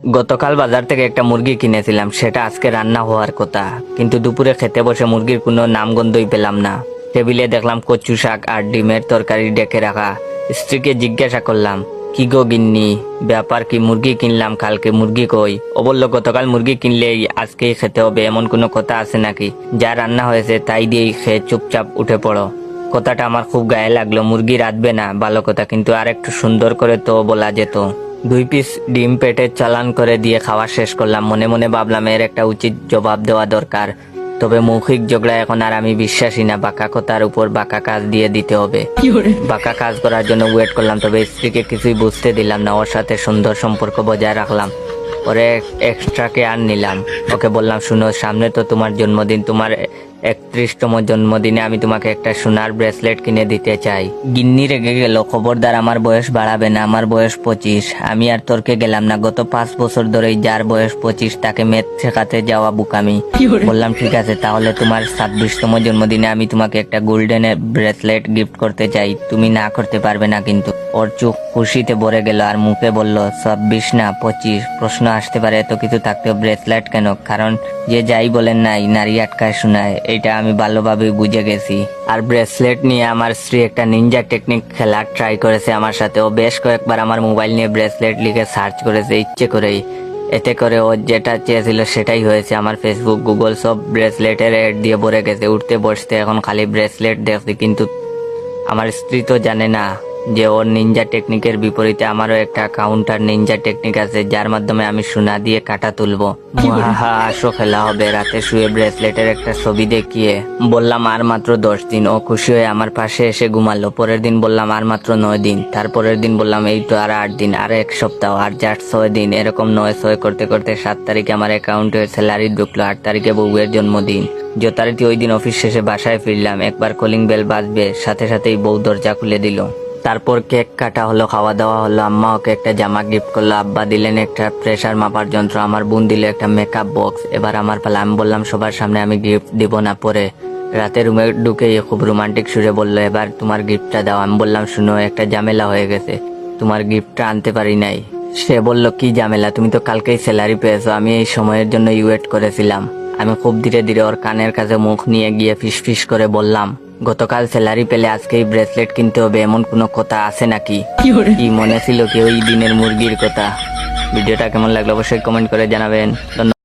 গতকাল বাজার থেকে একটা মুরগি কিনেছিলাম, সেটা আজকে রান্না হওয়ার কথা। কিন্তু দুপুরে খেতে বসে মুরগির কোনো নামগন্ধই পেলাম না। টেবিলে দেখলাম কচু শাক আর ডিমের তরকারি ডেকে রাখা। স্ত্রীকে জিজ্ঞাসা করলাম, কি গো গিন্নি, ব্যাপার কি মুরগি কিনলাম, কালকে মুরগি কই? ও গতকাল মুরগি কিনলেই আজকেই খেতে হবে, এমন কোনো কথা আছে নাকি? যা রান্না হয়েছে তাই দিয়েই খেয়ে চুপচাপ উঠে পড়ো। কথাটা আমার খুব গায়ে লাগল, মুরগি রাঁধবে না, ভালো কথা, কিন্তু আর একটু সুন্দর করে তো বলা যেত। দুই পিস ডিম পেটে চালান করে দিয়ে খাওয়া শেষ করলাম। মনে মনে ভাবলাম এর একটা উচিত জবাব দেওয়া দরকার। তবে মৌখিক ঝগড়া এখন আর আমি বিশ্বাসী না। বাঁকা কথার উপর বাঁকা কাজ দিয়ে দিতে হবে। বাঁকা কাজ করার জন্য ওয়েট করলাম তবে স্ত্রীকে কিছুই বুঝতে দিলাম না। ওর সাথে সুন্দর সম্পর্ক বজায় রাখলাম। পরে এক্সট্রাকে আর নিলাম। ওকে বললাম শুনো সামনে তো তোমার জন্মদিন। তোমার একত্রিশতম জন্মদিনে আমি তোমাকে একটা সোনার ব্রেসলেট কিনে দিতে চাই। গিন্নি রেগে গেল খবরদার আমার বয়স বাড়াবে না আমার বয়স পঁচিশ। আমি আর তর্কে গেলাম না গত পাঁচ বছর ধরেই যার বয়স পঁচিশ তাকে মেথ শেখাতে যাওয়া বুকামি। বললাম ঠিক আছে তাহলে তোমার ছাব্বিশতম জন্মদিনে আমি তোমাকে একটা গোল্ডেন ব্রেসলেট গিফট করতে চাই। তুমি না করতে পারবে না কিন্তু। ওর চোখ খুশিতে ভরে গেল আর মুখে বলল ছাব্বিশ না পঁচিশ। প্রশ্ন আসতে পারে এত কিছু থাকতেও ব্রেসলেট কেন? কারণ যে যাই বলেন নাই নারী আটকায় শোনায়। এটা আমি ভালোভাবে বুঝে গেছি। আর ব্রেসলেট নিয়ে আমার স্ত্রী একটা নিনজা টেকনিক খেলার ট্রাই করেছে আমার সাথে। ও বেশ কয়েকবার আমার মোবাইল নিয়ে ব্রেসলেট লিখে সার্চ করেছে, ইচ্ছে করেই। এতে করে ও যেটা চেয়েছিল সেটাই হয়েছে। আমার ফেসবুক গুগল সব ব্রেসলেটের এড দিয়ে ভরে গেছে। উঠতে বসতে এখন খালি ব্রেসলেট দেখছি, কিন্তু আমার স্ত্রী তো জানে না। যে ওর নিনজা টেকনিকের বিপরীতে আমারও একটা কাউন্টার নিনজা টেকনিক আছে যার মাধ্যমে আমি সোনা দিয়ে কাটা তুলবো। হা আসো খেলা হবে রাতে শুয়ে ব্রেসলেটের একটা ছবি দেখিয়ে। বললাম আর মাত্র দশ দিন ও খুশি হয়ে আমার পাশে এসে ঘুমালো। পরের দিন বললাম আর মাত্র নয় দিন তারপরের দিন বললাম এই তো আর আট দিন আর এক সপ্তাহ আর চার ছয় দিন এরকম নয় ছয় করতে করতে সাত তারিখে আমার অ্যাকাউন্টে স্যালারি ঢুকলো আট তারিখে বউয়ের জন্মদিন। যথারীতি ওই দিন অফিস শেষে বাসায় ফিরলাম একবার কলিং বেল বাজবে সাথে সাথেই বউ দরজা খুলে দিল। তারপর কেক কাটা হলো, খাওয়া দাওয়া হলো। আম্মা ওকে একটা জামা গিফট করল, আব্বা দিলেন একটা প্রেশার মাপার যন্ত্র, আমার বোন দিল একটা মেকআপ বক্স এবার আমার পালা, আমি বললাম, সবার সামনে আমি গিফট দিব না পরে। রাতে রুমে ঢুকে খুব রোমান্টিক সুরে বলল, এবার তোমার গিফটটা দাও। আমি বললাম, শুনো, একটা ঝামেলা হয়ে গেছে। তোমার গিফটটা আনতে পারি নাই। সে বলল, কি ঝামেলা? তুমি তো কালকেই স্যালারি পেয়েছ। আমি এই সময়ের জন্য ওয়েট করেছিলাম। আমি খুব ধীরে ধীরে ওর কানের কাছে মুখ নিয়ে গিয়ে ফিস ফিস করে বললাম গতকাল স্যালারি পেলে আজকেই ব্রেসলেট কিনতে হবে এমন কোনো কথা আছে নাকি? কি মনে ছিল কি ওই দিনের মুরগির কথা? ভিডিওটা কেমন লাগল অবশ্যই কমেন্ট করে জানাবেন। ধন্যবাদ।